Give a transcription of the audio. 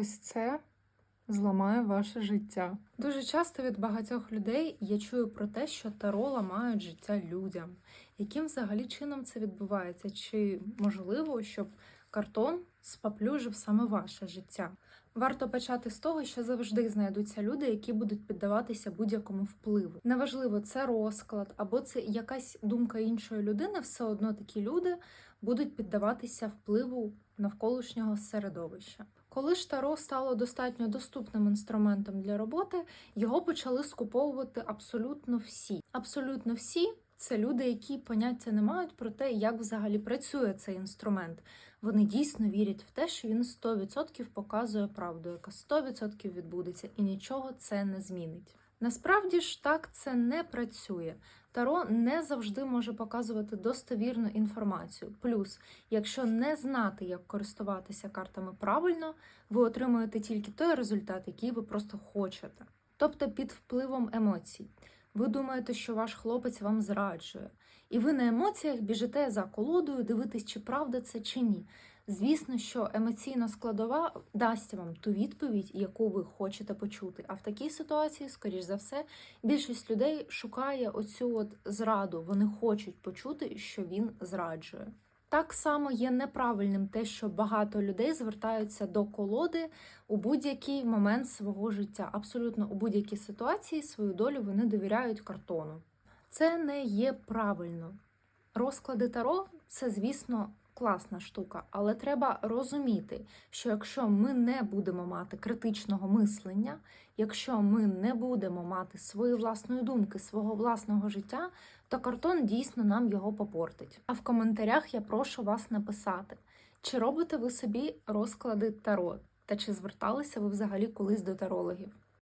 Ось це зламає ваше життя. Дуже часто від багатьох людей я чую про те, що таро ламають життя людям. Яким взагалі чином це відбувається? Чи можливо, щоб картон спаплюжив саме ваше життя? Варто почати з того, що завжди знайдуться люди, які будуть піддаватися будь-якому впливу. Неважливо, це розклад або це якась думка іншої людини, все одно такі люди будуть піддаватися впливу навколишнього середовища. Коли ж таро стало достатньо доступним інструментом для роботи, його почали скуповувати абсолютно всі. Абсолютно всі це люди, які поняття не мають про те, як взагалі працює цей інструмент. Вони дійсно вірять в те, що він 100% показує правду, яка 100% відбудеться, і нічого це не змінить. Насправді ж так це не працює. Таро не завжди може показувати достовірну інформацію. Плюс, якщо не знати, як користуватися картами правильно, ви отримуєте тільки той результат, який ви просто хочете. Тобто під впливом емоцій. Ви думаєте, що ваш хлопець вам зраджує, і ви на емоціях біжите за колодою, дивитесь, чи правда це чи ні. Звісно, що емоційна складова дасть вам ту відповідь, яку ви хочете почути. А в такій ситуації, скоріш за все, більшість людей шукає оцю от зраду. Вони хочуть почути, що він зраджує. Так само є неправильним те, що багато людей звертаються до колоди у будь-який момент свого життя. Абсолютно у будь-якій ситуації свою долю вони довіряють картону. Це не є правильно. Розклади таро це, звісно, класна штука, але треба розуміти, що якщо ми не будемо мати критичного мислення, якщо ми не будемо мати свої власної думки, свого власного життя, то картон дійсно нам його попортить. А в коментарях я прошу вас написати, чи робите ви собі розклади таро, та чи зверталися ви взагалі колись до тарологів.